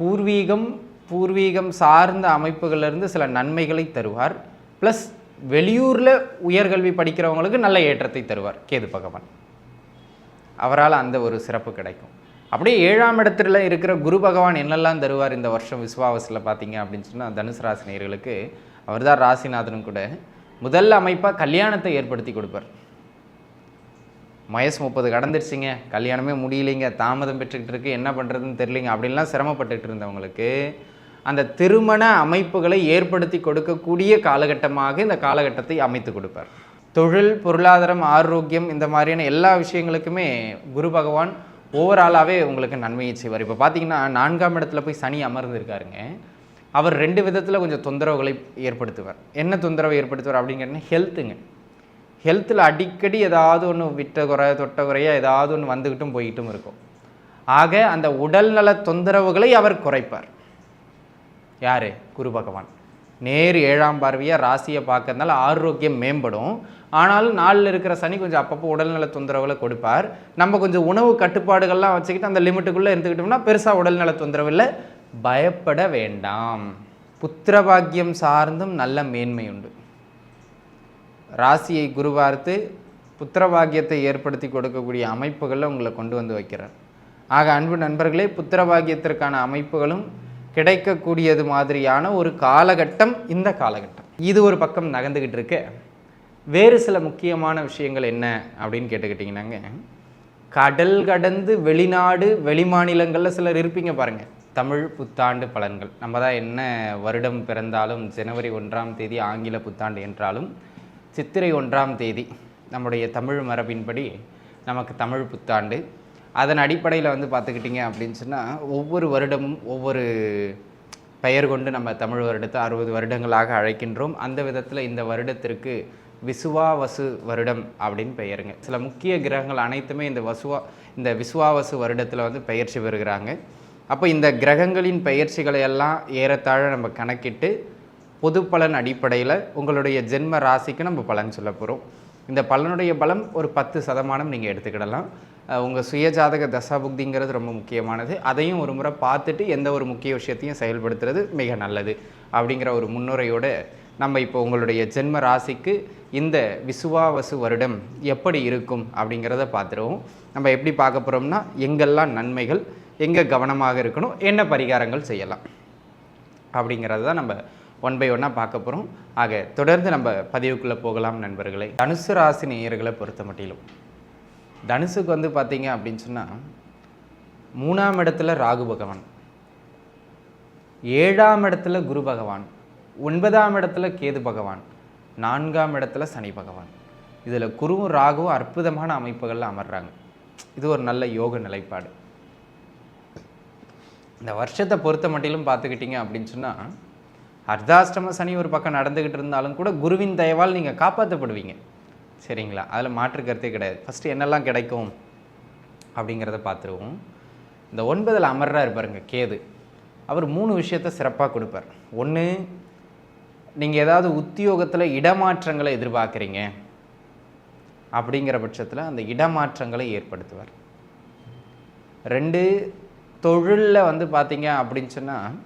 பூர்வீகம் பூர்வீகம் சார்ந்த அமைப்புகளிலிருந்து சில நன்மைகளை தருவார். ப்ளஸ் வெளியூரில் உயர்கல்வி படிக்கிறவங்களுக்கு நல்ல ஏற்றத்தை தருவார் கேது பகவான். அவரால் அந்த ஒரு சிறப்பு கிடைக்கும். அப்படியே ஏழாம் இடத்துல இருக்கிற குரு பகவான் என்னெல்லாம் தருவார் இந்த வருஷம் விஸ்வாவசில் பார்த்தீங்க அப்படின்னு சொன்னால் தனுசு ராசினியர்களுக்கு அவர் தான் ராசிநாதனும் கூட முதல் அமைப்பாக கல்யாணத்தை ஏற்படுத்தி கொடுப்பார். வயசு முப்பது கடந்துருச்சுங்க கல்யாணமே முடியலைங்க. தாமதம் பெற்றுக்கிட்டு இருக்கு. என்ன பண்ணுறதுன்னு தெரியலிங்க. அப்படின்லாம் சிரமப்பட்டுக்கிட்டு இருந்தவங்களுக்கு அந்த திருமண அமைப்புகளை ஏற்படுத்தி கொடுக்கக்கூடிய காலகட்டமாக இந்த காலகட்டத்தை அமைத்து கொடுப்பார். தொழில் பொருளாதாரம் ஆரோக்கியம் இந்த மாதிரியான எல்லா விஷயங்களுக்குமே குரு பகவான் ஓவராலாகவே உங்களுக்கு நன்மையை செய்வார். இப்போ பார்த்தீங்கன்னா நான்காம் இடத்துல போய் சனி அமர்ந்திருக்காருங்க. அவர் ரெண்டு விதத்தில் கொஞ்சம் தொந்தரவுகளை ஏற்படுத்துவார். என்ன தொந்தரவு ஏற்படுத்துவார் அப்படிங்கிறது ஹெல்த்துங்க ஹெல்த்தில் அடிக்கடி ஏதாவது ஒன்று விட்ட குறை தொட்ட குறையாக ஏதாவது ஒன்று வந்துக்கிட்டும் போய்கிட்டும் இருக்கும். ஆக அந்த உடல்நல தொந்தரவுகளை அவர் குறைப்பார். யார்? குரு பகவான். நேர் ஏழாம் பார்வையாக ராசியை பார்க்கறதுனால ஆரோக்கியம் மேம்படும். ஆனாலும் நாளில் இருக்கிற சனி கொஞ்சம் அப்பப்போ உடல்நல தொந்தரவுகளை கொடுப்பார். நம்ம கொஞ்சம் உணவு கட்டுப்பாடுகள்லாம் வச்சுக்கிட்டு அந்த லிமிட்டுக்குள்ளே இருந்துக்கிட்டோம்னா பெருசாக உடல்நல தொந்தரவு இல்லை பயப்பட வேண்டாம். புத்திரபாக்கியம் சார்ந்தும் நல்ல மேன்மை உண்டு. ராசியை குருவார்த்து புத்திரபாகியத்தை ஏற்படுத்தி கொடுக்கக்கூடிய அமைப்புகளில் உங்களை கொண்டு வந்து வைக்கிறார் ஆக அன்பு நண்பர்களே புத்திரபாகியத்திற்கான அமைப்புகளும் கிடைக்கக்கூடியது மாதிரியான ஒரு காலகட்டம் இந்த காலகட்டம். இது ஒரு பக்கம் நகர்ந்துக்கிட்டு இருக்கு. வேறு சில முக்கியமான விஷயங்கள் என்ன அப்படின்னு கேட்டுக்கிட்டிங்கன்னாங்க. கடல் கடந்து வெளிநாடு வெளிமாநிலங்களில் சிலர் இருப்பீங்க பாருங்கள் தமிழ் புத்தாண்டு பலன்கள். நம்ம தான் என்ன வருடம் பிறந்தாலும் ஜனவரி ஒன்றாம் தேதி ஆங்கில புத்தாண்டு என்றாலும் சித்திரை ஒன்றாம் தேதி நம்முடைய தமிழ் மரபின்படி நமக்கு தமிழ் புத்தாண்டு. அதன் அடிப்படையில் வந்து பார்த்துக்கிட்டிங்க அப்படின்னு சொன்னால் ஒவ்வொரு வருடமும் ஒவ்வொரு பெயர் கொண்டு நம்ம தமிழ் வருடத்தை அறுபது வருடங்களாக அழைக்கின்றோம். அந்த விதத்தில் இந்த வருடத்திற்கு விசுவாவசு வருடம் அப்படின்னு பெயருங்க. சில முக்கிய கிரகங்கள் அனைத்துமே இந்த வசுவா இந்த விசுவாவசு வருடத்தில் வந்து பெயர்ச்சி பெறுகிறாங்க. அப்போ இந்த கிரகங்களின் பயிற்சிகளை எல்லாம் ஏறத்தாழ நம்ம கணக்கிட்டு பொது பலன் அடிப்படையில் உங்களுடைய ஜென்ம ராசிக்கு நம்ம பலன் சொல்ல போகிறோம் இந்த பலனுடைய பலம் ஒரு பத்து சதமானம் நீங்கள் எடுத்துக்கிடலாம். உங்கள் சுயஜாதக தசாபுக்திங்கிறது ரொம்ப முக்கியமானது. அதையும் ஒரு முறை பார்த்துட்டு எந்த ஒரு முக்கிய விஷயத்தையும் செயல்படுத்துறது மிக நல்லது அப்படிங்கிற ஒரு முன்னுரையோடு நம்ம இப்போ உங்களுடைய ஜென்ம ராசிக்கு இந்த விசுவாவசு வருடம் எப்படி இருக்கும் அப்படிங்கிறத பார்த்துருவோம். நம்ம எப்படி பார்க்க போகிறோம்னா எங்கெல்லாம் நன்மைகள் எங்கே கவனமாக இருக்கணும் என்ன பரிகாரங்கள் செய்யலாம் அப்படிங்கிறது தான் நம்ம ஒன் பை ஒன்னாக பார்க்க போகிறோம் ஆக தொடர்ந்து நம்ம பதிவுக்குள்ளே போகலாம் நண்பர்களே. தனுசு ராசி நேயர்களை பொறுத்த மட்டிலும் தனுசுக்கு வந்து பார்த்தீங்க அப்படின்னு சொன்னால் மூணாம் இடத்துல ராகு பகவான் ஏழாம் இடத்துல குரு பகவான் ஒன்பதாம் இடத்துல கேது பகவான் நான்காம் இடத்துல சனி பகவான். இதில் குருவும் ராகுவும் அற்புதமான அமைப்புகளில் அமர்றாங்க. இது ஒரு நல்ல யோக நிலைப்பாடு. இந்த வருஷத்தை பொறுத்த மட்டிலும் பார்த்துக்கிட்டிங்க அப்படின்னு சொன்னால் அர்த்தாஷ்டம சனி ஒரு பக்கம் நடந்துக்கிட்டு இருந்தாலும் கூட குருவின் தயவால் நீங்கள் காப்பாற்றப்படுவீங்க சரிங்களா? அதில் மாற்று கருத்தே கிடையாது. ஃபஸ்ட்டு என்னெல்லாம் கிடைக்கும் அப்படிங்கிறத பார்த்துருவோம். இந்த ஒன்பதில் அமர்றாரு இருப்பாருங்க கேது. அவர் மூணு விஷயத்தை சிறப்பாக கொடுப்பார். ஒன்று நீங்கள் ஏதாவது உத்தியோகத்தில் இடமாற்றங்களை எதிர்பார்க்குறீங்க அப்படிங்கிற பட்சத்தில் அந்த இடமாற்றங்களை ஏற்படுத்துவார். ரெண்டு தொழிலில் வந்து பார்த்தீங்க அப்படின்னு சொன்னால்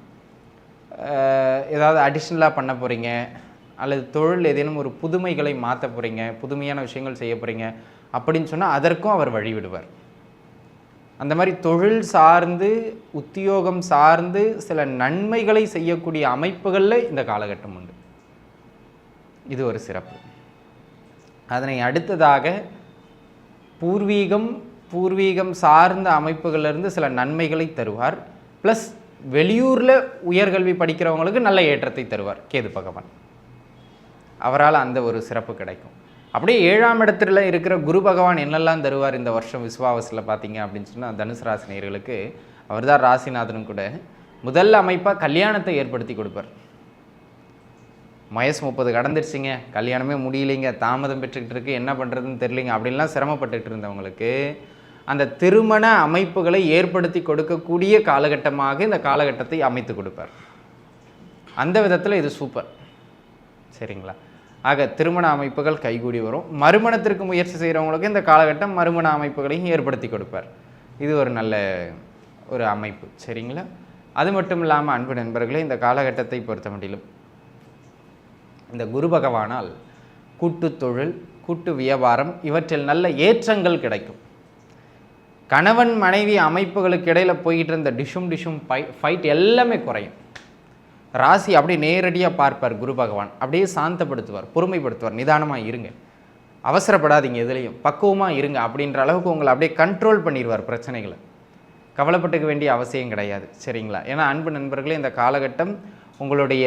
ஏதாவது அடிஷ்னலாக பண்ண போகிறீங்க அல்லது தொழில் ஏதேனும் ஒரு புதுமைகளை மாற்ற போகிறீங்க புதுமையான விஷயங்கள் செய்ய போகிறீங்க அப்படின்னு சொன்னால் அதற்கும் அவர் வழிவிடுவார் அந்த மாதிரி தொழில் சார்ந்து உத்தியோகம் சார்ந்து சில நன்மைகளை செய்யக்கூடிய அமைப்புகளில் இந்த காலகட்டம் உண்டு. இது ஒரு சிறப்பு. அதனை அடுத்ததாக பூர்வீகம் பூர்வீகம் சார்ந்த அமைப்புகளிலிருந்து சில நன்மைகளை தருவார். ப்ளஸ் வெளியூரில் உயர்கல்வி படிக்கிறவங்களுக்கு நல்ல ஏற்றத்தை தருவார் கேது பகவான். அவரால் அந்த ஒரு சிறப்பு கிடைக்கும். அப்படியே ஏழாம் இடத்துல இருக்கிற குரு பகவான் என்னெல்லாம் தருவார் இந்த வருஷம் விஸ்வாவசில் பார்த்தீங்க அப்படின்னு சொன்னால் தனுசு ராசினியர்களுக்கு அவர் தான் ராசிநாதனும் கூட முதல் அமைப்பாக கல்யாணத்தை ஏற்படுத்தி கொடுப்பார். வயசு முப்பது கடந்துருச்சுங்க கல்யாணமே முடியலைங்க தாமதம் பெற்றுக்கிட்டு இருக்கு என்ன பண்ணுறதுன்னு தெரியலிங்க அப்படின்லாம் சிரமப்பட்டுக்கிட்டு இருந்தவங்களுக்கு அந்த திருமண அமைப்புகளை ஏற்படுத்தி கொடுக்கக்கூடிய காலகட்டமாக இந்த காலகட்டத்தை அமைத்து கொடுப்பார். அந்த விதத்தில் இது சூப்பர். சரிங்களா? ஆக திருமண அமைப்புகள் கைகூடி வரும். மறுமணத்திற்கு முயற்சி செய்கிறவங்களுக்கு இந்த காலகட்டம் மறுமண அமைப்புகளையும் ஏற்படுத்தி கொடுப்பார். இது ஒரு நல்ல ஒரு அமைப்பு. சரிங்களா? அது மட்டும் இல்லாமல் அன்பு நண்பர்களே இந்த காலகட்டத்தை பொறுத்த மட்டிலும் இந்த குரு பகவானால் கூட்டு தொழில் கூட்டு வியாபாரம் இவற்றில் நல்ல ஏற்றங்கள் கிடைக்கும். கணவன் மனைவி அமைப்புகளுக்கு இடையில் போய்கிட்டு இருந்த டிஷும் டிஷும் ஃபை ஃபைட் எல்லாமே குறையும். ராசி அப்படியே நேரடியாக பார்ப்பார் குரு பகவான். அப்படியே சாந்தப்படுத்துவார் பொறுமைப்படுத்துவார் நிதானமாக இருங்க. அவசரப்படாதீங்க எதுலேயும் பக்குவமாக இருங்க அப்படின்ற அளவுக்கு உங்களை அப்படியே கண்ட்ரோல் பண்ணிடுவார் பிரச்சனைகளை. கவலைப்பட்டுக்க வேண்டிய அவசியம் கிடையாது சரிங்களா? ஏன்னா அன்பு நண்பர்களே இந்த காலகட்டம் உங்களுடைய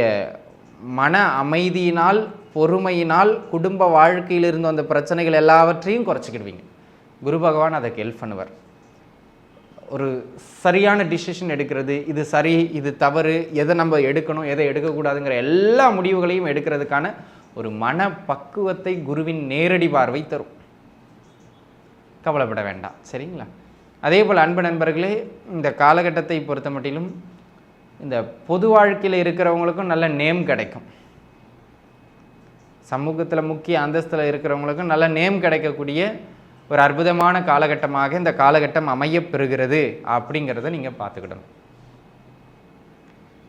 மன அமைதியினால் பொறுமையினால் குடும்ப வாழ்க்கையிலிருந்து வந்த பிரச்சனைகள் எல்லாவற்றையும் குறைச்சிக்கிடுவீங்க. குரு பகவான் அதுக்கு ஹெல்ப் பண்ணுவார். ஒரு சரியான டிசிஷன் எடுக்கிறது இது சரி இது தவறு எதை நம்ம எடுக்கணும் எதை எடுக்கக்கூடாதுங்கிற எல்லா முடிவுகளையும் எடுக்கிறதுக்கான ஒரு மன பக்குவத்தை குருவின் நேரடி பார்வை தரும். கவலைப்பட வேண்டாம். சரிங்களா? அதே போல் அன்பு நண்பர்களே இந்த காலகட்டத்தை பொறுத்த மட்டிலும் இந்த பொது வாழ்க்கையில் இருக்கிறவங்களுக்கும் நல்ல நேம் கிடைக்கும். சமூகத்தில் முக்கிய அந்தஸ்தில் இருக்கிறவங்களுக்கும் நல்ல நேம் கிடைக்கக்கூடிய ஒரு அற்புதமான காலகட்டமாக இந்த காலகட்டம் அமையப் பெறுகிறது அப்படிங்கிறத நீங்கள் பார்த்துக்கிடணும்.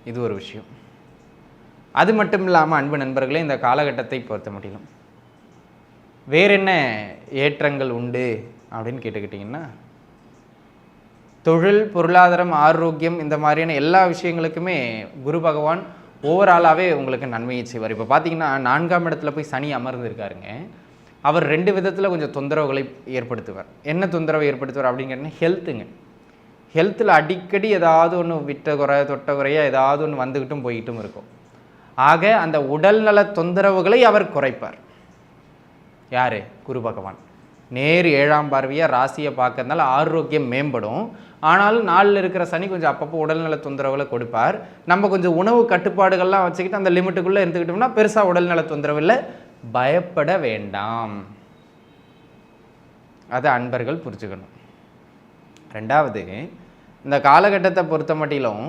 இது ஒரு விஷயம். அது மட்டும் இல்லாமல் அன்பு நண்பர்களே இந்த காலகட்டத்தை பொறுத்த முடியும். வேற என்ன ஏற்றங்கள் உண்டு அப்படின்னு கேட்டுக்கிட்டிங்கன்னா தொழில் பொருளாதாரம் ஆரோக்கியம் இந்த மாதிரியான எல்லா விஷயங்களுக்குமே குரு பகவான் ஓவராலாகவே உங்களுக்கு நன்மையை செய்வார். இப்போ பார்த்தீங்கன்னா நான்காம் இடத்துல போய் சனி அமர்ந்திருக்காருங்க. அவர் ரெண்டு விதத்தில் கொஞ்சம் தொந்தரவுகளை ஏற்படுத்துவார். என்ன தொந்தரவை ஏற்படுத்துவார் அப்படிங்கிறது ஹெல்த்துங்க ஹெல்த்தில் அடிக்கடி ஏதாவது ஒன்று விட்ட குறை தொட்ட குறையாக ஏதாவது ஒன்று வந்துக்கிட்டும் போய்கிட்டும் இருக்கும். ஆக அந்த உடல்நல தொந்தரவுகளை அவர் குறைப்பார். யார்? குரு பகவான். நேர் ஏழாம் பார்வையாக ராசியை பார்க்கறதுனால ஆரோக்கியம் மேம்படும். ஆனாலும் நாளில் இருக்கிற சனி கொஞ்சம் அப்பப்போ உடல்நல தொந்தரவுகளை கொடுப்பார். நம்ம கொஞ்சம் உணவு கட்டுப்பாடுகள்லாம் வச்சுக்கிட்டு அந்த லிமிட்டுக்குள்ளே இருந்துக்கிட்டோம்னா பெருசாக உடல்நல தொந்தரவு இல்லை. பயப்பட வேண்டாம். அதை அன்பர்கள் புரிஞ்சுக்கணும். ரெண்டாவது இந்த காலகட்டத்தை பொறுத்த மட்டிலும்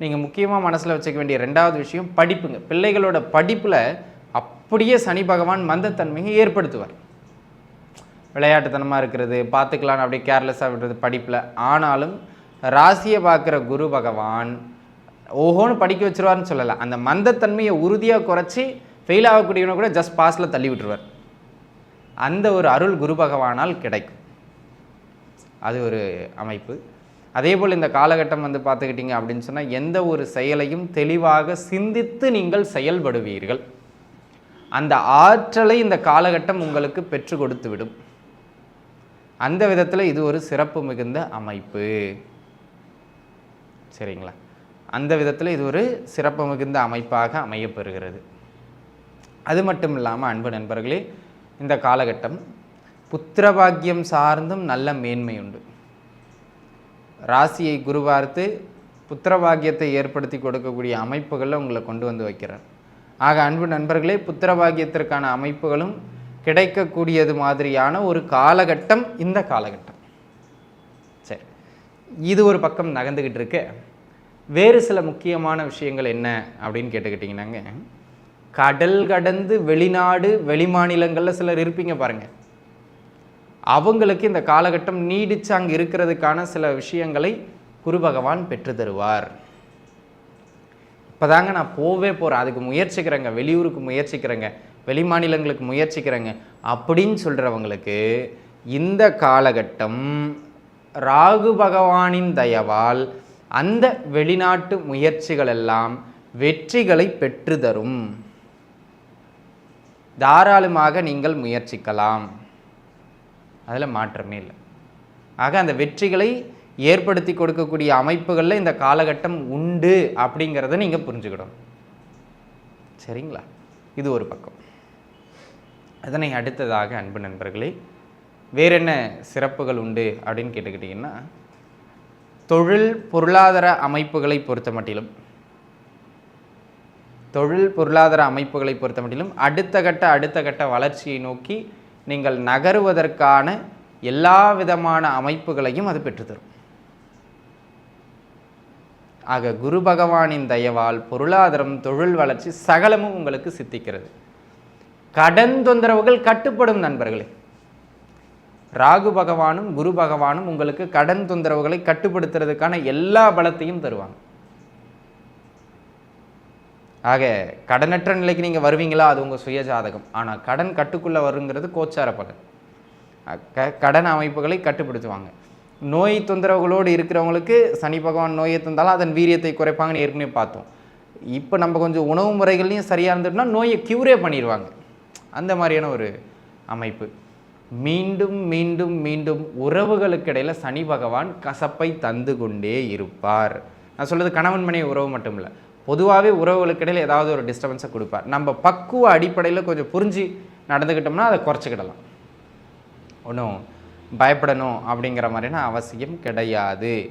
நீங்கள் முக்கியமாக மனசில் வச்சுக்க வேண்டிய ரெண்டாவது விஷயம் படிப்புங்க. பிள்ளைகளோட படிப்பில் அப்படியே சனி பகவான் மந்தத்தன்மையை ஏற்படுத்துவார். விளையாட்டுத்தனமாக இருக்கிறது பார்த்துக்கலான்னு அப்படியே கேர்லெஸ்ஸாக விடுறது படிப்பில். ஆனாலும் ராசியை பார்க்குற குரு பகவான் ஓஹோன்னு படிக்க வச்சிருவார்னு சொல்லலை. அந்த மந்தத்தன்மையை உறுதியாக குறைச்சி ஃபெயில் ஆகக்கூடியவனை கூட ஜஸ்ட் பாஸில் தள்ளி விட்டுருவார். அந்த ஒரு அருள் குரு பகவானால் கிடைக்கும். அது ஒரு அமைப்பு. அதே போல் இந்த காலகட்டம் வந்து பார்த்துக்கிட்டிங்க அப்படின்னு சொன்னால் எந்த ஒரு செயலையும் தெளிவாக சிந்தித்து நீங்கள் செயல்படுவீர்கள். அந்த ஆற்றலை இந்த காலகட்டம் உங்களுக்கு பெற்று கொடுத்து விடும். அந்த விதத்தில் இது ஒரு சிறப்பு மிகுந்த அமைப்பு. சரிங்களா? அந்த விதத்தில் இது ஒரு சிறப்பு மிகுந்த அமைப்பாக அமையப்பெறுகிறது அது மட்டும் இல்லாமல் அன்பு நண்பர்களே இந்த காலகட்டம் புத்திரபாக்கியம் சார்ந்தும் நல்ல மேன்மை உண்டு. ராசியை குருவார்த்து புத்திரபாக்கியத்தை ஏற்படுத்தி கொடுக்கக்கூடிய அமைப்புகளில் உங்களை கொண்டு வந்து வைக்கிறார். ஆக அன்பு நண்பர்களே புத்திரபாக்கியத்திற்கான அமைப்புகளும் கிடைக்கக்கூடியது மாதிரியான ஒரு காலகட்டம் இந்த காலகட்டம். சரி. இது ஒரு பக்கம் நகர்ந்துக்கிட்டு இருக்கு. வேறு சில முக்கியமான விஷயங்கள் என்ன அப்படின்னு கேட்டுக்கிட்டிங்கன்னாங்க. கடல் கடந்து வெளிநாடு வெளிமாநிலங்களில் சிலர் இருப்பீங்க பாருங்கள் அவங்களுக்கு இந்த காலகட்டம் நீடிச்சு அங்கே இருக்கிறதுக்கான சில விஷயங்களை குரு பகவான் பெற்று தருவார். இப்போதாங்க நான் போவே போகிறேன் அதுக்கு முயற்சிக்கிறேங்க. வெளியூருக்கு முயற்சிக்கிறேங்க. வெளி மாநிலங்களுக்கு முயற்சிக்கிறேங்க. அப்படின்னு சொல்கிறவங்களுக்கு இந்த காலகட்டம் ராகு பகவானின் தயவால் அந்த வெளிநாட்டு முயற்சிகள் எல்லாம் வெற்றிகளை பெற்று தரும். தாராளமாக நீங்கள் முயற்சிக்கலாம். அதில் மாற்றமே இல்லை. ஆக அந்த வெற்றிகளை ஏற்படுத்தி கொடுக்கக்கூடிய அமைப்புகளில் இந்த காலகட்டம் உண்டு அப்படிங்கிறத நீங்கள் புரிஞ்சுக்கிடணும் சரிங்களா? இது ஒரு பக்கம். அதனை அடுத்ததாக அன்பு நண்பர்களே வேற என்ன சிறப்புகள் உண்டு அப்படின்னு கேட்டுக்கிட்டிங்கன்னா தொழில் பொருளாதார அமைப்புகளை பொறுத்த மட்டிலும் தொழில் பொருளாதார அமைப்புகளை பொறுத்த மட்டிலும் அடுத்த கட்ட அடுத்த கட்ட வளர்ச்சியை நோக்கி நீங்கள் நகருவதற்கான எல்லா விதமான அமைப்புகளையும் அது பெற்றுத்தரும் ஆக குரு பகவானின் தயவால் பொருளாதாரம் தொழில் வளர்ச்சி சகலமும் உங்களுக்கு சித்திக்கிறது. கடன் தொந்தரவுகள் கட்டுப்படும் நண்பர்களே. ராகு பகவானும் குரு பகவானும் உங்களுக்கு கடன் தொந்தரவுகளை கட்டுப்படுத்துறதுக்கான எல்லா பலத்தையும் தருவாங்க. ஆக கடனற்ற நிலைக்கு நீங்கள் வருவீங்களா? அது உங்கள் சுய ஜாதகம் ஆனால் கடன் கட்டுக்குள்ளே வருங்கிறது கோச்சார பலன். க கடன் அமைப்புகளை கட்டுப்படுத்துவாங்க. நோய் தொந்தரவுகளோடு இருக்கிறவங்களுக்கு சனி பகவான் நோயை தந்தாலும் அதன் வீரியத்தை குறைப்பாங்கன்னு ஏற்கனவே பார்த்தோம். இப்போ நம்ம கொஞ்சம் உணவு முறைகள்லையும் சரியாக இருந்துட்டோம்னா நோயை க்யூரே பண்ணிடுவாங்க. அந்த மாதிரியான ஒரு அமைப்பு. மீண்டும் மீண்டும் மீண்டும் உறவுகளுக்கு இடையில் சனி பகவான் கசப்பை தந்து கொண்டே இருப்பார். நான் சொல்கிறது கணவன் மனைவி உறவு மட்டும் இல்லை பொதுவாகவே உறவுகளுக்கு இடையில் ஏதாவது ஒரு டிஸ்டர்பன்ஸை கொடுப்பார். நம்ம பக்குவ அடிப்படையில் கொஞ்சம் புரிஞ்சு நடந்துக்கிட்டோம்னா அதை குறைச்சிக்கிடலாம். ஒன்றும் பயப்படணும் அப்படிங்கிற மாதிரியான அவசியம் கிடையாது.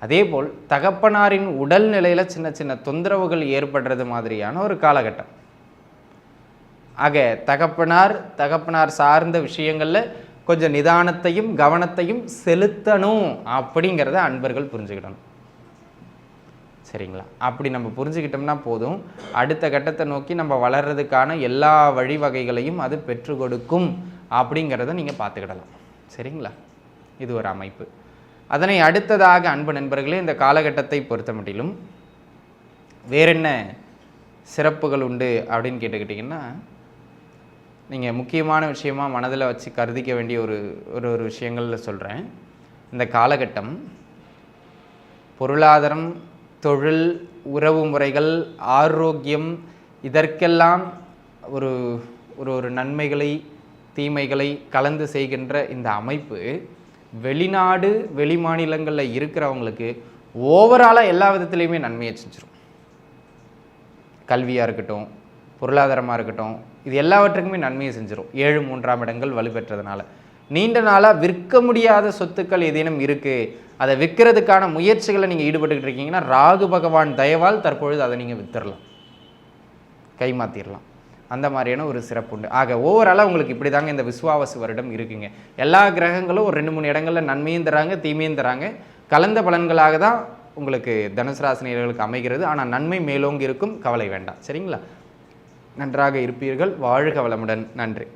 அதேபோல் தகப்பனாரின் உடல் நிலையில் சின்ன சின்ன தொந்தரவுகள் ஏற்படுறது மாதிரியான ஒரு காலகட்டம். ஆக தகப்பனார் தகப்பனார் சார்ந்த விஷயங்களில் கொஞ்சம் நிதானத்தையும் கவனத்தையும் செலுத்தணும் அப்படிங்கிறத அன்பர்கள் புரிஞ்சுக்கிடணும். சரிங்களா? அப்படி நம்ம புரிஞ்சுக்கிட்டோம்னா போதும். அடுத்த கட்டத்தை நோக்கி நம்ம வளர்றதுக்கான எல்லா வழிவகைகளையும் அது பெற்று கொடுக்கும் அப்படிங்கிறத நீங்கள் பார்த்துக்கிடலாம். சரிங்களா? இது ஒரு அமைப்பு. அதனை அடுத்ததாக அன்பு நண்பர்களே இந்த காலகட்டத்தை பொறுத்த மட்டிலும் வேறென்ன சிறப்புகள் உண்டு அப்படின்னு கேட்டுக்கிட்டிங்கன்னா நீங்கள் முக்கியமான விஷயமா மனதில் வச்சு கருதிக்க வேண்டிய ஒரு ஒரு ஒரு விஷயங்களில் சொல்கிறேன் இந்த காலகட்டம் பொருளாதாரம் தொழில் உறவு முறைகள் ஆரோக்கியம் இதற்கெல்லாம் ஒரு ஒரு ஒரு நன்மைகளை தீமைகளை கலந்து செய்கின்ற இந்த அமைப்பு வெளிநாடு வெளி மாநிலங்களில் இருக்கிறவங்களுக்கு ஓவராலாக எல்லா விதத்துலேயுமே நன்மையை செஞ்சிடும் கல்வியாக இருக்கட்டும் பொருளாதாரமாக இருக்கட்டும் இது எல்லாவற்றுக்குமே நன்மையை செஞ்சிடும் ஏழு மூன்றாம் இடங்கள் வலுப்பெற்றதுனால. நீண்ட நாளாக விற்க முடியாத சொத்துக்கள் ஏதேனும் இருக்குது அதை விற்கிறதுக்கான முயற்சிகளை நீங்கள் ஈடுபட்டுக்கிட்டு இருக்கீங்கன்னா ராகு பகவான் தயவால் தற்பொழுது அதை நீங்கள் வித்துடலாம் கைமாத்திரலாம் அந்த மாதிரியான ஒரு சிறப்பு உண்டு. ஆக ஓவராலாக உங்களுக்கு இப்படி தாங்க இந்த விஸ்வாவசு வருடம் இருக்குங்க. எல்லா கிரகங்களும் ஒரு ரெண்டு மூணு இடங்களில் நன்மையும் தராங்க தீமையும் தராங்க. கலந்த பலன்களாக தான் உங்களுக்கு தனுசு ராசினியர்களுக்கு அமைகிறது. ஆனால் நன்மை மேலோங்கி இருக்கும். கவலை வேண்டாம். சரிங்களா? நன்றாக இருப்பீர்கள். வாழ்க வளமுடன். நன்றி.